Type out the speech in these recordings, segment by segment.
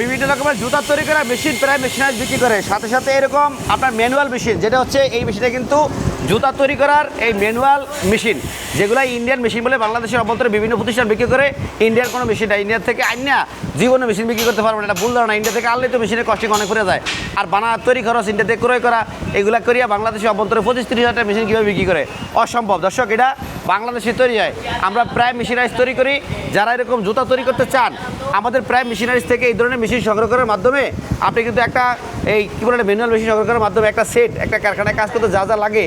বিভিন্ন রকমের জুতা তৈরি করা মেশিন, প্রায় মেশিনারি বিক্রি করে। সাথে সাথে এরকম আপনার ম্যানুয়াল মেশিন, যেটা হচ্ছে এই মেশিনটা কিন্তু জুতা তৈরি করার এই ম্যানুয়াল মেশিন, যেগুলো ইন্ডিয়ান মেশিন বলে বাংলাদেশের অভ্যন্তরে বিভিন্ন প্রতিষ্ঠান বিক্রি করে ইন্ডিয়ার কোনো মেশিন না ইন্ডিয়া থেকে আইনা জীবনে মেশিন বিক্রি করতে পারবে না, এটা ভুল ধারণা। ইন্ডিয়া থেকে আনলে তো মেশিনের কস্টিং অনেক করে যায়। আর বানা, তৈরি খরচ ইন্ডিয়া থেকে ক্রয় করা, এগুলা করিয়া বাংলাদেশের অভ্যন্তরে পঁচিশ তিরিশ হাজার মেশিন কীভাবে বিক্রি করে? অসম্ভব। দর্শক, এটা বাংলাদেশে তৈরি হয়। আমরা প্রায় মেশিনারিজ তৈরি করি। যারা এরকম জুতা তৈরি করতে চান, আমাদের প্রায় মেশিনারিজ থেকে এই ধরনের মেশিন সংগ্রহ করার মাধ্যমে আপনি কিন্তু একটা এই, কী বলে ম্যানুয়াল মেশিন সংগ্রহ করার মাধ্যমে একটা সেট একটা কারখানায় কাজ করতে যা যা লাগে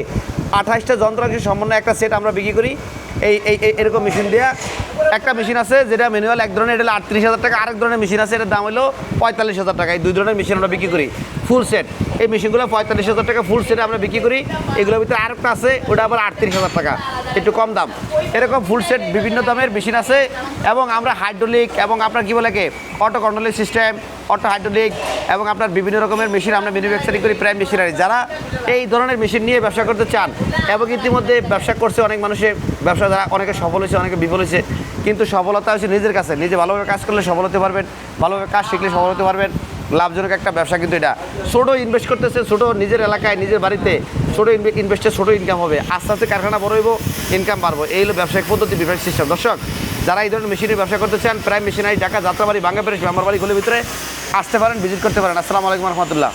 আঠাশটা যন্ত্রাংশ সমন্বয়ে একটা সেট আমরা বিক্রি করি। এই এই এরকম মেশিন দেওয়া একটা মেশিন আছে যেটা ম্যানুয়াল এক ধরনের, এটা আটত্রিশ হাজার টাকা, আরেক ধরনের মেশিন আছে, এটার দাম হলো পঁয়তাল্লিশ হাজার টাকা। এই দুই ধরনের মেশিন আমরা বিক্রি করি ফুল সেট এই মেশিনগুলো পঁয়তাল্লিশ হাজার টাকা ফুল সেটে আমরা বিক্রি করি। এগুলোর ভিতরে আরেকটা আছে, ওটা আবার আটত্রিশ হাজার টাকা, একটু কম দাম। এরকম ফুল সেট বিভিন্ন দামের মেশিন আছে এবং আমরা হাইড্রোলিক এবং আপনার কি বলে auto controlling system auto hydraulic এবং আপনার বিভিন্ন রকমের মেশিন আমরা ম্যানুফ্যাকচারিং করি প্রায় মেশিনারি যারা এই ধরনের মেশিন নিয়ে ব্যবসা করতে চান এবং ইতিমধ্যে ব্যবসা করছে, অনেক মানুষের ব্যবসা যারা অনেকে সফল হয়েছে, অনেকে বিফল হয়েছে, কিন্তু সফলতা হচ্ছে নিজের কাছে। নিজে ভালোভাবে কাজ করলে সফল হতে পারবেন, ভালোভাবে কাজ শিখলে সফল হতে পারবেন, লাভজনক একটা ব্যবসা কিন্তু এটা। ছোটো ইনভেস্ট করতেছে, ছোটো নিজের এলাকায়, নিজের বাড়িতে, ছোটো ইনভেস্টে ছোটো ইনকাম হবে। আস্তে আস্তে কারখানা বড় ইনকাম বাড়বো। এই হলো ব্যবসায়িক পদ্ধতি বিভাগ সিস্টেম দর্শক, যারা এই ধরনের মেশিনের ব্যবসা করতে চান প্রায় মেশিনারি ঢাকা, যাত্রাবাড়ি বাঙ্গাবাড়ি গলির ভিতরে আসতে পারেন ভিজিট করতে পারেন। আসসালামু আলাইকুম রহমতুল্লাহ।